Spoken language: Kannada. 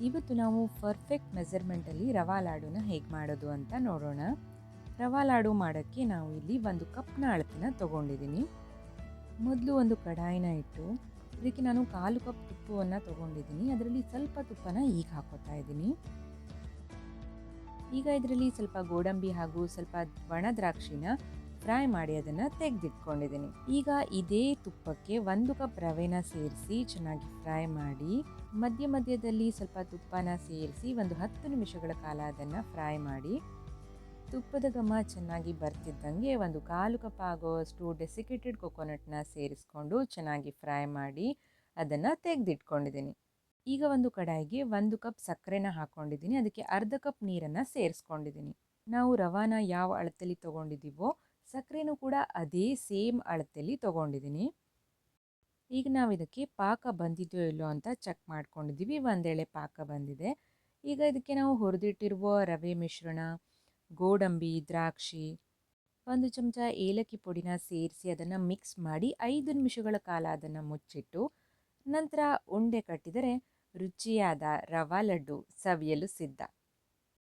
ಇವತ್ತು ನಾವು ಪರ್ಫೆಕ್ಟ್ ಮೆಜರ್ಮೆಂಟಲ್ಲಿ ರವಾ ಲಾಡುನ ಹೇಗೆ ಮಾಡೋದು ಅಂತ ನೋಡೋಣ. ರವಾ ಲಾಡು ಮಾಡೋಕ್ಕೆ ನಾವು ಇಲ್ಲಿ ಒಂದು ಕಪ್ನ ಅಳತೆನ ತೊಗೊಂಡಿದ್ದೀನಿ ಮೊದಲು ಒಂದು ಕಡಾಯಿನ ಇಟ್ಟು ಇದಕ್ಕೆ ನಾನು ಕಾಲು ಕಪ್ ತುಪ್ಪವನ್ನು ತೊಗೊಂಡಿದ್ದೀನಿ ಅದರಲ್ಲಿ ಸ್ವಲ್ಪ ತುಪ್ಪನ ಈಗ ಹಾಕೋತಾ ಇದ್ದೀನಿ ಈಗ ಇದರಲ್ಲಿ ಸ್ವಲ್ಪ ಗೋಡಂಬಿ ಹಾಗೂ ಸ್ವಲ್ಪ ಒಣ ದ್ರಾಕ್ಷಿನ ಫ್ರೈ ಮಾಡಿ ಅದನ್ನು ತೆಗೆದಿಟ್ಕೊಂಡಿದ್ದೀನಿ. ಈಗ ಇದೇ ತುಪ್ಪಕ್ಕೆ ಒಂದು ಕಪ್ ರವೆನ ಸೇರಿಸಿ ಚೆನ್ನಾಗಿ ಫ್ರೈ ಮಾಡಿ, ಮಧ್ಯ ಮಧ್ಯದಲ್ಲಿ ಸ್ವಲ್ಪ ತುಪ್ಪನ ಸೇರಿಸಿ ಒಂದು ಹತ್ತು ನಿಮಿಷಗಳ ಕಾಲ ಅದನ್ನು ಫ್ರೈ ಮಾಡಿ, ತುಪ್ಪದ ಘಮ ಚೆನ್ನಾಗಿ ಬರ್ತಿದ್ದಂಗೆ ಒಂದು ಕಾಲು ಕಪ್ ಆಗೋಷ್ಟು ಡೆಸಿಕೇಟೆಡ್ ಕೊಕೊನಟ್ನ ಸೇರಿಸ್ಕೊಂಡು ಚೆನ್ನಾಗಿ ಫ್ರೈ ಮಾಡಿ ಅದನ್ನು ತೆಗೆದಿಟ್ಕೊಂಡಿದ್ದೀನಿ. ಈಗ ಒಂದು ಕಡಾಯಿಗೆ ಒಂದು ಕಪ್ ಸಕ್ಕರೆನ ಹಾಕ್ಕೊಂಡಿದ್ದೀನಿ ಅದಕ್ಕೆ ಅರ್ಧ ಕಪ್ ನೀರನ್ನು ಸೇರಿಸ್ಕೊಂಡಿದ್ದೀನಿ. ನಾವು ರವಾನ ಯಾವ ಅಳತೆಯಲ್ಲಿ ತೊಗೊಂಡಿದ್ದೀವೋ ಸಕ್ಕರೆನೂ ಕೂಡ ಅದೇ ಸೇಮ್ ಅಳತೆಯಲ್ಲಿ ತೊಗೊಂಡಿದ್ದೀನಿ ಈಗ ನಾವು ಇದಕ್ಕೆ ಪಾಕ ಬಂದಿದೆಯೋ ಇಲ್ಲೋ ಅಂತ ಚೆಕ್ ಮಾಡ್ಕೊಂಡಿದ್ದೀವಿ ಒಂದೇಳೆ ಪಾಕ ಬಂದಿದೆ. ಈಗ ಇದಕ್ಕೆ ನಾವು ಹುರಿದಿಟ್ಟಿರುವ ರವೆ ಮಿಶ್ರಣ, ಗೋಡಂಬಿ, ದ್ರಾಕ್ಷಿ, ಒಂದು ಚಮಚ ಏಲಕ್ಕಿ ಪುಡಿನ ಸೇರಿಸಿ ಅದನ್ನು ಮಿಕ್ಸ್ ಮಾಡಿ ಐದು ನಿಮಿಷಗಳ ಕಾಲ ಅದನ್ನು ಮುಚ್ಚಿಟ್ಟು ನಂತರ ಉಂಡೆ ಕಟ್ಟಿದರೆ ರುಚಿಯಾದ ರವಾ ಲಡ್ಡು ಸವಿಯಲು ಸಿದ್ಧ.